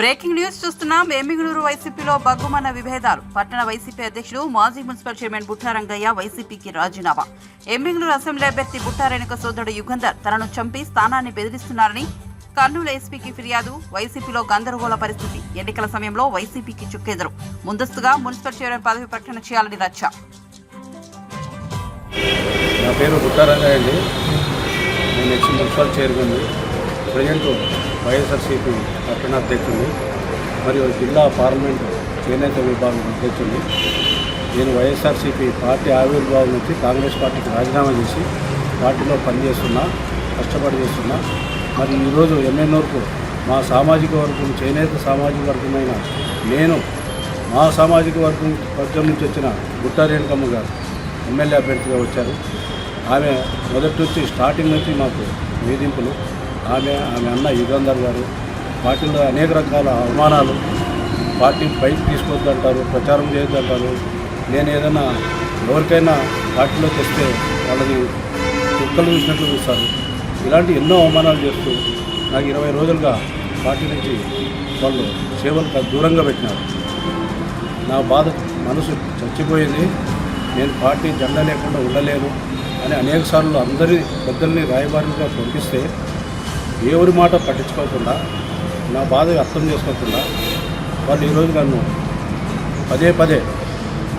Breaking news చూస్తున్నాం ఎమ్మిగనూరు వైసీపీలో బగ్గుమన్న విభేదాలు. పట్టణ వైసీపీ అధ్యక్షుడు మాజీ మున్సిపల్ చైర్మన్ బుట్టారంగయ్య వైసీపీకి రాజీనామా. ఎమ్మిగునూరు అసెంబ్లీ అభ్యర్థి బుట్టారేణుక సోదరుడు యుగంధర్ తనను చంపి స్థానాన్ని బెదిరిస్తున్నారని కర్నూలు ఎస్పీకి ఫిర్యాదు. వైసీపీలో గందరగోళ పరిస్థితి. ఎన్నికల సమయంలో వైసీపీకి చుక్కెదురు. ముందస్తుగా మున్సిపల్ చైర్మన్ పదవి ప్రకటన చేయాలని రచ్చ. నా పేరు బుట్టారంగయ్య అండి. నేను మున్సిపల్ చైర్మన్. ప్రజెంట్ వైఎస్ఆర్సీపీ పట్టణ అధ్యక్షుడిని మరియు జిల్లా పార్లమెంట్ చేనేత విభాగం అధ్యక్షుడిని నేను వైఎస్ఆర్సీపీ పార్టీ ఆవిర్భావం నుంచి కాంగ్రెస్ పార్టీకి రాజీనామా చేసి పార్టీలో పనిచేస్తున్నా కష్టపడి చేస్తున్నా. మరి ఈరోజు ఎమ్మెల్యేలకు మా సామాజిక వర్గం చేనేత సామాజిక వర్గమైన నేను మా సామాజిక వర్గం వర్గం నుంచి వచ్చిన గుట్టారేణుకమ్మ గారు ఎమ్మెల్యే అభ్యర్థిగా వచ్చారు. ఆమె మొదటి నుంచి స్టార్టింగ్ నుంచి మాకు వేధింపులు ఆమె ఆమె అన్న యుగంధర్ గారు పార్టీలో అనేక రకాల అవమానాలు పార్టీ పైకి తీసుకొద్దంటారు ప్రచారం చేయొద్దంటారు. నేను ఏదైనా ఎవరికైనా పార్టీలో తెస్తే వాళ్ళని కుక్కలు చూసినట్లు చూస్తారు. ఇలాంటి ఎన్నో అవమానాలు చేస్తూ నాకు ఇరవై రోజులుగా పార్టీ నుంచి వాళ్ళు సేవలకు దూరంగా పెట్టినారు. నా బాధ మనసు చచ్చిపోయింది. నేను పార్టీ జెండా లేకుండా ఉండలేను అని అనేక సార్లు అందరి పెద్దల్ని రాయబారిగా పంపిస్తే ఎవరి మాట పట్టించుకోకుండా నా బాధ అర్థం చేసుకోకుండా వాళ్ళు ఈరోజు నన్ను పదే పదే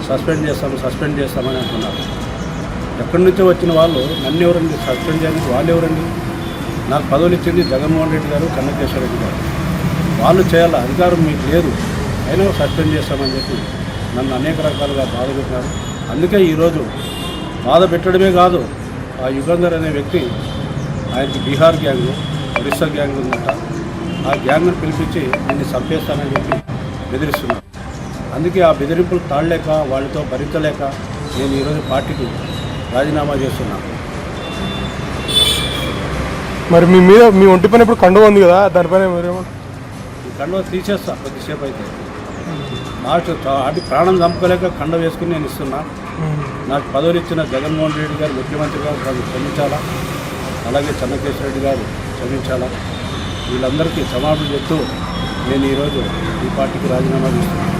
సస్పెండ్ చేస్తాము సస్పెండ్ చేస్తామని అంటున్నారు. ఎక్కడి నుంచో వచ్చిన వాళ్ళు నన్ను ఎవరండి సస్పెండ్ చేయడానికి వాళ్ళు ఎవరండి నాకు పదవులు ఇచ్చింది జగన్మోహన్ రెడ్డి గారు కన్నకేశ్వర రెడ్డి గారు. వాళ్ళు చేయాలి అధికారం మీకు లేదు అయినా సస్పెండ్ చేస్తామని చెప్పి నన్ను అనేక రకాలుగా బాధ పెట్టినారు. అందుకే ఈరోజు బాధ పెట్టడమే కాదు ఆ యుగంధర్ అనే వ్యక్తి ఆయనకి బీహార్ గ్యాంగ్ ఒరిస్సా గ్యాంగ్ ఉందంట. ఆ గ్యాంగ్ను పిలిపించి నిన్ను చంపేస్తానని చెప్పి బెదిరిస్తున్నారు అందుకే ఆ బెదిరింపులు తాళలేక వాళ్ళతో భరించలేక నేను ఈరోజు పార్టీకి రాజీనామా చేస్తున్నాను మరి మీ మీద మీ ఒంటి పైన ఇప్పుడు కండువ ఉంది కదా దానిపైన మీరేమంటారు ఈ కండువ తీసేస్తా కొద్దిసేపు అయితే. లాస్ట్ అది ప్రాణం చంపుకోలేక కండ వేసుకుని నేను ఇస్తున్నా. నాకు పదవులు ఇచ్చిన జగన్మోహన్ రెడ్డి గారు ముఖ్యమంత్రి గారు క్షమించాలా అలాగే చెన్నకేశ్వర రెడ్డి గారు క్షమించాలా వీళ్ళందరికీ క్షమాపణ చెప్తూ నేను ఈరోజు ఈ పార్టీకి రాజీనామా చేస్తున్నాను.